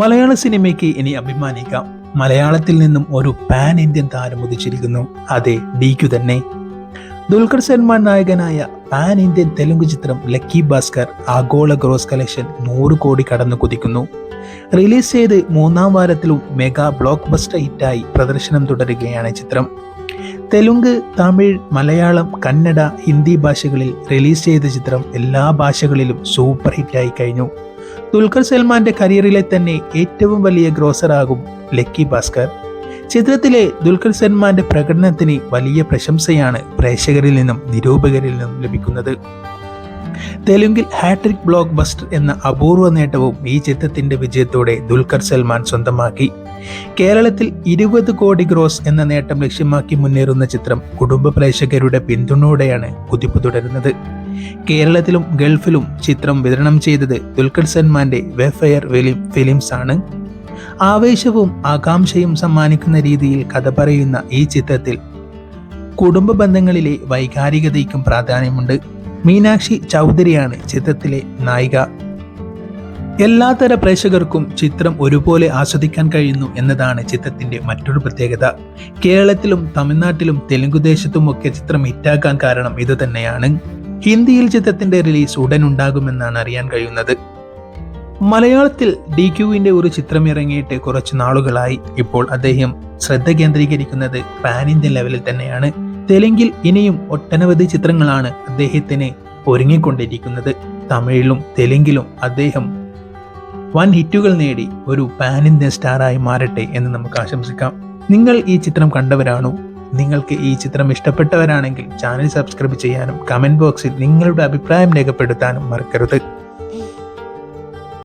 മലയാള സിനിമയ്ക്ക് ഇനി അഭിമാനിക്കാം. മലയാളത്തിൽ നിന്നും ഒരു പാൻ ഇന്ത്യൻ താരം ഉദിച്ചിരിക്കുന്നു. അതെ ഡിക്കു തന്നെ. ദുൽഖർ സൽമാൻ നായകനായ പാൻ ഇന്ത്യൻ തെലുങ്ക് ചിത്രം ലക്കി ഭാസ്കർ ആഗോള ഗ്രോസ് കളക്ഷൻ നൂറ് കോടി കടന്നു കുതിക്കുന്നു. റിലീസ് ചെയ്ത് മൂന്നാം വാരത്തിലും മെഗാ ബ്ലോക്ക് ബസ്റ്റർ ഹിറ്റായി പ്രദർശനം തുടരുകയാണ് ചിത്രം. തെലുങ്ക് തമിഴ് മലയാളം കന്നഡ ഹിന്ദി ഭാഷകളിൽ റിലീസ് ചെയ്ത ചിത്രം എല്ലാ ഭാഷകളിലും സൂപ്പർ ഹിറ്റായി കഴിഞ്ഞു. ദുൽഖർ സൽമാന്റെ കരിയറിലെ തന്നെ ഏറ്റവും വലിയ ഗ്രോസറാകും ലക്കി ഭാസ്കർ. ചിത്രത്തിലെ ദുൽഖർ സൽമാന്റെ പ്രകടനത്തിന് വലിയ പ്രശംസയാണ് പ്രേക്ഷകരിൽ നിന്നും നിരൂപകരിൽ നിന്നും ലഭിക്കുന്നത്. തെലുങ്കിൽ ഹാട്രിക് ബ്ലോക്ക് ബസ്റ്റർ എന്ന അപൂർവ നേട്ടവും ഈ ചിത്രത്തിന്റെ വിജയത്തോടെ ദുൽഖർ സൽമാൻ സ്വന്തമാക്കി. കേരളത്തിൽ ഇരുപത് കോടി ഗ്രോസ് എന്ന നേട്ടം ലക്ഷ്യമാക്കി മുന്നേറുന്ന ചിത്രം കുടുംബ പ്രേക്ഷകരുടെ പിന്തുണയോടെയാണ് കുതിപ്പ് തുടരുന്നത്. കേരളത്തിലും ഗൾഫിലും ചിത്രം വിതരണം ചെയ്തത് ദുൽഖർ സൽമാന്റെ വെഫയർ ഫിലിം ഫിലിംസ് ആണ് ആവേശവും ആകാംക്ഷയും സമ്മാനിക്കുന്ന രീതിയിൽ കഥ പറയുന്ന ഈ ചിത്രത്തിൽ കുടുംബ ബന്ധങ്ങളിലെ വൈകാരികതയ്ക്കും പ്രാധാന്യമുണ്ട്. മീനാക്ഷി ചൗധരിയാണ് ചിത്രത്തിലെ നായിക. എല്ലാത്തര പ്രേക്ഷകർക്കും ചിത്രം ഒരുപോലെ ആസ്വദിക്കാൻ കഴിയുന്നു എന്നതാണ് ചിത്രത്തിന്റെ മറ്റൊരു പ്രത്യേകത. കേരളത്തിലും തമിഴ്നാട്ടിലും തെലുങ്കുദേശത്തുമൊക്കെ ചിത്രം ഹിറ്റാക്കാൻ കാരണം ഇതുതന്നെയാണ്. ഹിന്ദിയിൽ ചിത്രത്തിന്റെ റിലീസ് ഉടൻ ഉണ്ടാകുമെന്നാണ് അറിയാൻ കഴിയുന്നത്. മലയാളത്തിൽ ഡി ക്യുവിന്റെ ഒരു ചിത്രം ഇറങ്ങിയിട്ട് കുറച്ച് നാളുകളായി. ഇപ്പോൾ അദ്ദേഹം ശ്രദ്ധ കേന്ദ്രീകരിക്കുന്നത് പാൻ ഇന്ത്യൻ ലെവലിൽ തന്നെയാണ്. തെലുങ്കിൽ ഇനിയും ഒട്ടനവധി ചിത്രങ്ങളാണ് അദ്ദേഹത്തിന് ഒരുങ്ങിക്കൊണ്ടിരിക്കുന്നത്. തമിഴിലും തെലുങ്കിലും അദ്ദേഹം വൻ ഹിറ്റുകൾ നേടി ഒരു പാൻ ഇന്ത്യൻ സ്റ്റാറായി മാറട്ടെ എന്ന് നമുക്ക് ആശംസിക്കാം. നിങ്ങൾ ഈ ചിത്രം കണ്ടവരാണോ? നിങ്ങൾക്ക് ഈ ചിത്രം ഇഷ്ടപ്പെട്ടവരാണെങ്കിൽ ചാനൽ സബ്സ്ക്രൈബ് ചെയ്യാനും കമന്റ് ബോക്സിൽ നിങ്ങളുടെ അഭിപ്രായം രേഖപ്പെടുത്താനും മറക്കരുത്.